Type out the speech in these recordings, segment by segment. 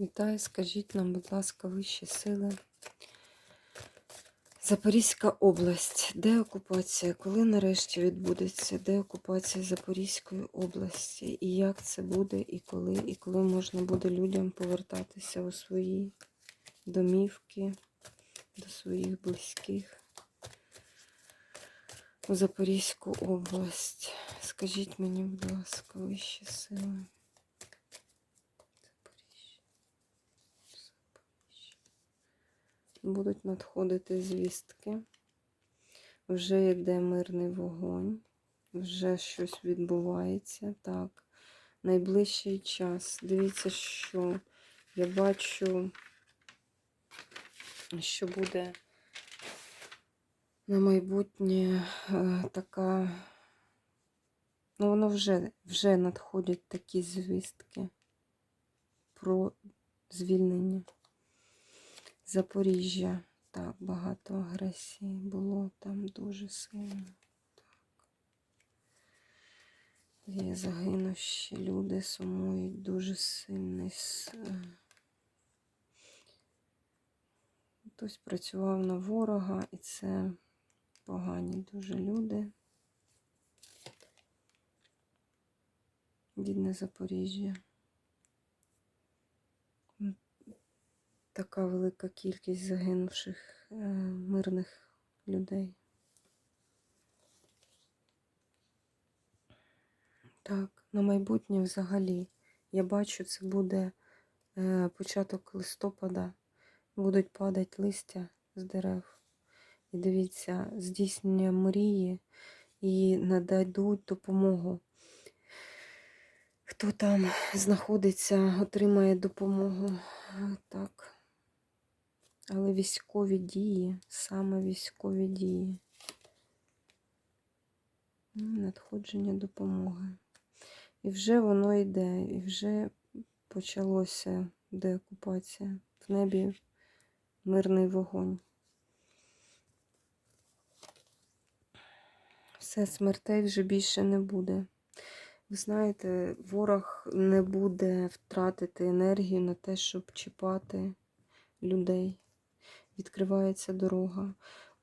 Вітаю, скажіть нам, будь ласка, вищі сили. Запорізька область. Де окупація? Коли нарешті відбудеться? Де окупація Запорізької області? І як це буде, і коли, і коли можна буде людям повертатися у свої домівки, до своїх близьких у Запорізьку область? Скажіть мені, будь ласка, вищі сили. Запоріжжя. Запоріжжя. Будуть надходити звістки. Вже йде мирний вогонь, вже щось відбувається. Так, найближчий час. Дивіться, що я бачу, що буде на майбутнє е, така. Ну, воно вже, вже надходять такі звістки про звільнення. Запоріжжя. Так, багато агресії було там дуже сильно. Так. Є загинущі люди, сумують дуже сильний. Хтось працював на ворога, і це погані дуже люди. Бідне Запоріжжя. Така велика кількість загинувших е, мирних людей. Так, на майбутнє взагалі. Я бачу, це буде е, початок листопада. Будуть падати листя з дерев. І дивіться, здійснення мрії і нададуть допомогу. Хто там знаходиться, отримає допомогу. Але військові дії, саме військові дії. Надходження допомоги. І вже воно йде, і вже почалося деокупація. В небі мирний вогонь. Все, смертей вже більше не буде. Ви знаєте, ворог не буде втратити енергію на те, щоб чіпати людей. Відкривається дорога.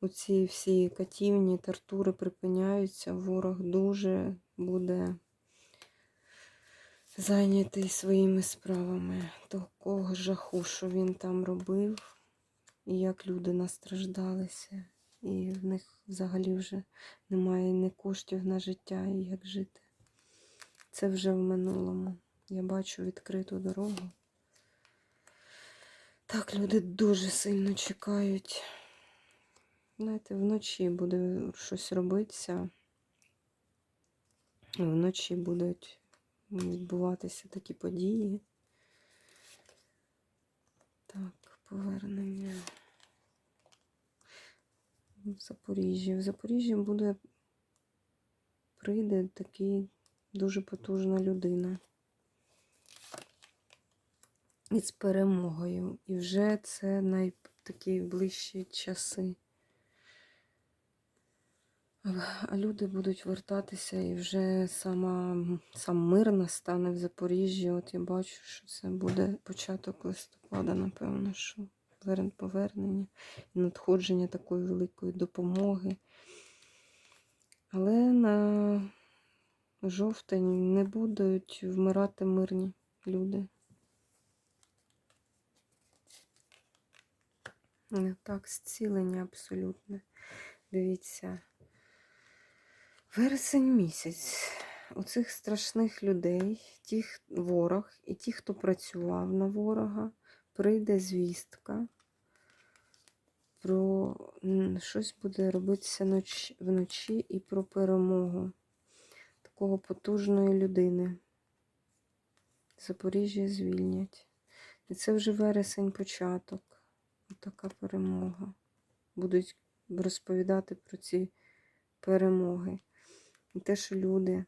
Оці всі катівні, тортури припиняються. Ворог дуже буде зайнятий своїми справами. Такого жаху, що він там робив, і як люди настраждалися. І в них взагалі вже немає ні коштів на життя і як жити. Це вже в минулому. Я бачу відкриту дорогу. Так, люди дуже сильно чекають. Знаєте, вночі буде щось робитися. Вночі будуть відбуватися такі події. Так, повернення. В Запоріжжі. В Запоріжжі буде прийде такий дуже потужна людина. І з перемогою. І вже це най такі ближчі часи. А- люди будуть вертатися і вже сама, сам мир настане в Запоріжжі. От я бачу, що це буде початок листопада, напевно, що верн- повернення і надходження такої великої допомоги. Але на жовтень не будуть вмирати мирні люди. Не Так, зцілення абсолютне. Дивіться. Вересень місяць. У цих страшних людей, тих ворог і ті, хто працював на ворога, прийде звістка про щось буде робитися вночі і про перемогу такого потужної людини. Запоріжжя звільнять. І це вже вересень початок. Така перемога. Будуть розповідати про ці перемоги. І те, що люди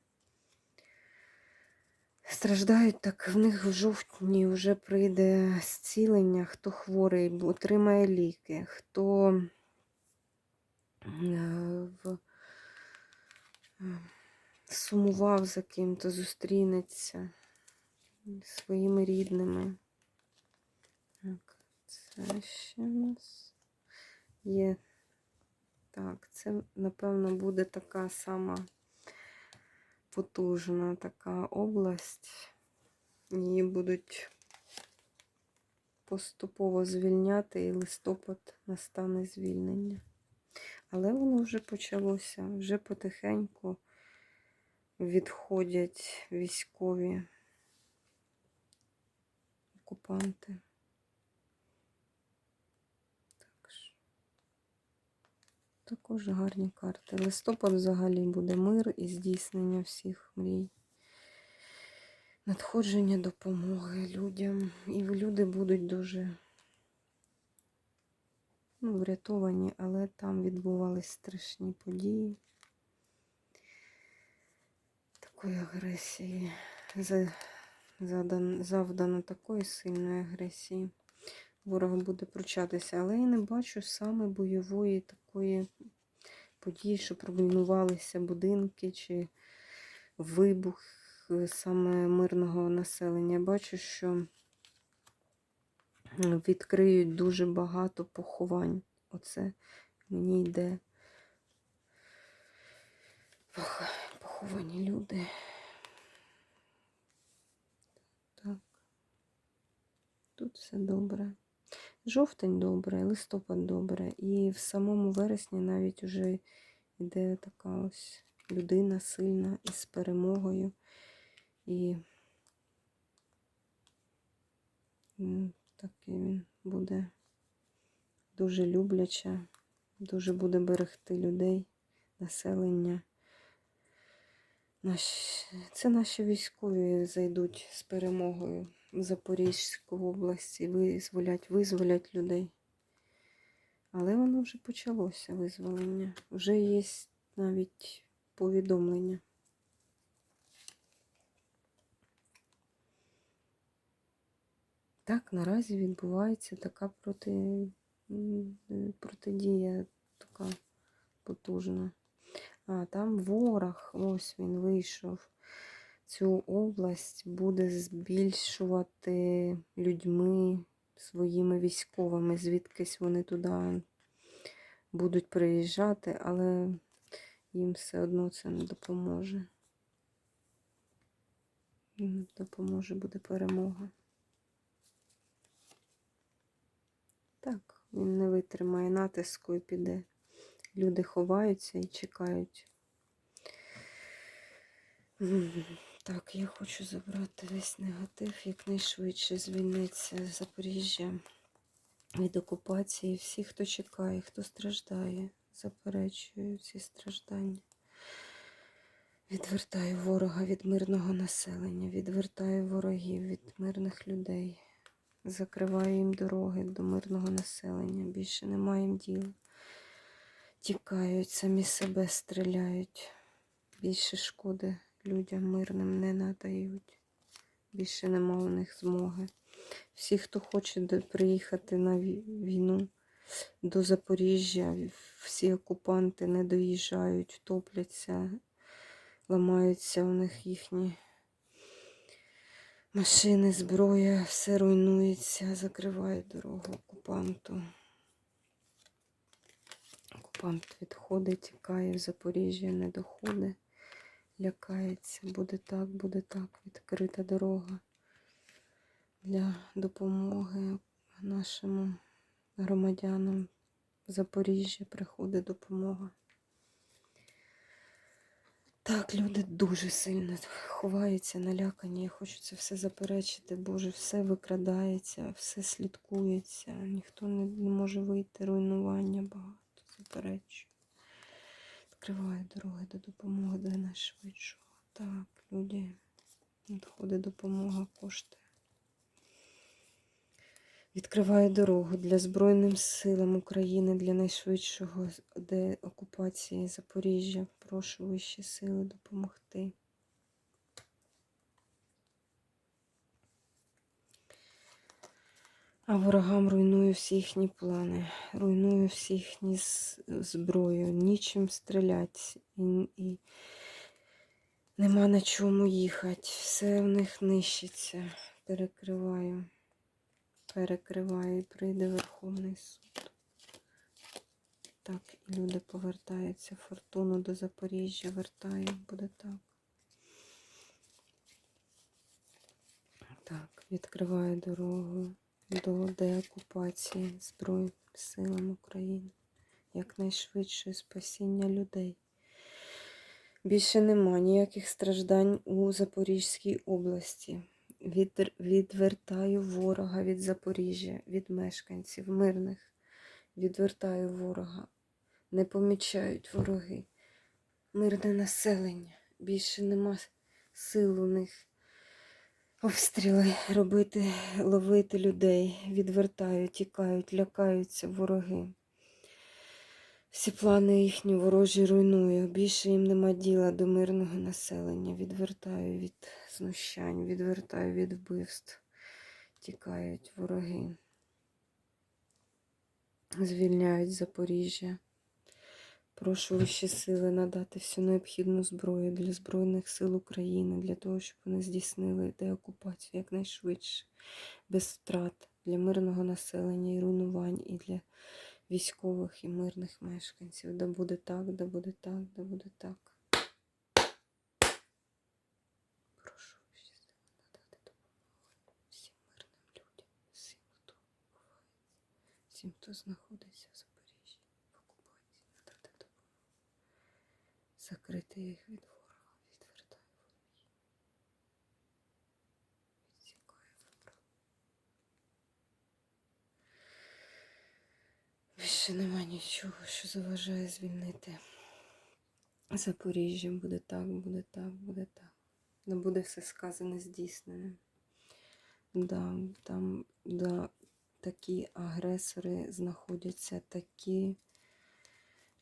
страждають, так в них в жовтні вже прийде зцілення, хто хворий, отримає ліки, хто е, в, е, сумував за ким-то, зустрінеться своїми рідними. Це ще в нас є. Так, це, напевно, буде така сама потужна така область. Її будуть поступово звільняти, і листопад настане звільнення. Але воно вже почалося, вже потихеньку відходять військові окупанти. Так що, також гарні карти. Листопад взагалі буде мир і здійснення всіх мрій. Надходження допомоги людям. І люди будуть дуже ну, врятовані, але там відбувались страшні події. Такої агресії. Завдано такої сильної агресії. Ворог буде пручатися, але я не бачу саме бойової такої події, що руйнувалися будинки чи вибух е, саме мирного населення. Я бачу, що відкриють дуже багато поховань. Оце мені йде поховані люди. Так. Тут все добре. Жовтень добре, листопад добре. І в самому вересні навіть вже йде така ось людина сильна із перемогою. І такий він буде дуже любляча, дуже буде берегти людей, населення. Наші, це наші військові зайдуть з перемогою в Запорізьку область і визволять, визволять людей. Але воно вже почалося визволення. Вже є навіть повідомлення. Так, наразі відбувається така проти, протидія, така потужна. А там ворог, ось він вийшов. Цю область буде збільшувати людьми, своїми військовими, звідкись вони туди будуть приїжджати, але їм все одно це не допоможе. Не допоможе буде перемога. Так, він не витримає натиску і піде. Люди ховаються і чекають. Так, я хочу забрати весь негатив, якнайшвидше звільниться Запоріжжя від окупації. Всі, хто чекає, хто страждає, заперечую ці страждання. Відвертаю ворога від мирного населення, відвертаю ворогів від мирних людей, закриваю їм дороги до мирного населення. Більше немає їм діла. Тікають, самі себе стріляють. Більше шкоди людям мирним не надають. Більше нема у них змоги. Всі, хто хоче приїхати на війну до Запоріжжя, всі окупанти не доїжджають, топляться, ламаються у них їхні машини, зброя, все руйнується, закривають дорогу окупанту. Окупант відходить, тікає в Запоріжжя, не доходить, лякається. Буде так, буде так, відкрита дорога для допомоги нашим громадянам. В Запоріжжя приходить допомога. Так, люди дуже сильно ховаються, налякані. Хочу це все заперечити. Боже, все викрадається, все слідкується. Ніхто не може вийти, руйнування багато. Заперечую. Відкриває дороги до допомоги до найшвидшого. Так, люди, надходить допомога, кошти. Відкриваю дорогу для Збройним силам України для найшвидшого деокупації Запоріжжя. Прошу вищі сили допомогти. А ворогам руйную всі їхні плани, руйную всі їхні зброю, нічим стрілять і, і нема на чому їхати. Все в них нищиться. Перекриваю. перекриває і прийде Верховний суд. Так, і люди повертаються. Фортуну до Запоріжжя вертає, буде так. Так, відкриває дорогу до деокупації Збройним силам України. Якнайшвидше спасіння людей. Більше нема ніяких страждань у Запорізькій області. Від, відвертаю ворога від Запоріжжя, від мешканців мирних. Відвертаю ворога. Не помічають вороги. Мирне населення. Більше нема сил у них обстріли робити, ловити людей. Відвертають, тікають, лякаються вороги. Всі плани їхні ворожі руйную. Більше їм нема діла до мирного населення. Відвертаю від знущань, відвертаю від вбивств. Тікають вороги. Звільняють Запоріжжя. Прошу вищі сили надати всю необхідну зброю для Збройних сил України, для того, щоб вони здійснили деокупацію якнайшвидше, без втрат для мирного населення і руйнувань, і для військових і мирних мешканців. Да буде так, да буде так, да буде так. Прошу вищі сили надати допомогу всім мирним людям, всім, хто ховається, всім, хто знаходиться в Запоріжжі, в окупації, надати допомогу. Закрити їх від ворога, відвертаю ворогів. Відсікаю ворога. Більше нема нічого, що заважає звільнити. Запоріжжя буде так, буде так, буде так. Не буде все сказане здійснене. Да, там да, такі агресори знаходяться, такі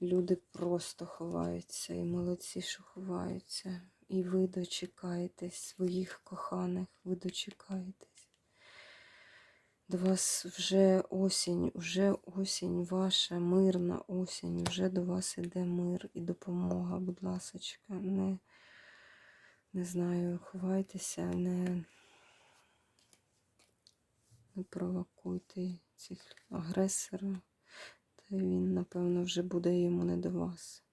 люди просто ховаються, і молодці, що ховаються. І ви дочекаєтесь своїх коханих, ви дочекаєтесь. До вас вже осінь, вже осінь ваша, мирна осінь, вже до вас іде мир і допомога, будь ласочка. Не, не знаю, ховайтеся, не, не провокуйте цих агресора. Він, напевно, вже буде йому не до вас.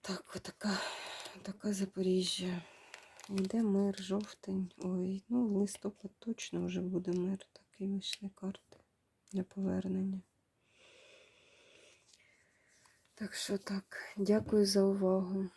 Так, отака, така Запоріжжя. Йде мир, жовтень. Ой, ну в листопад точно вже буде мир. Такі вийшли карти для повернення. Так що так, дякую за увагу.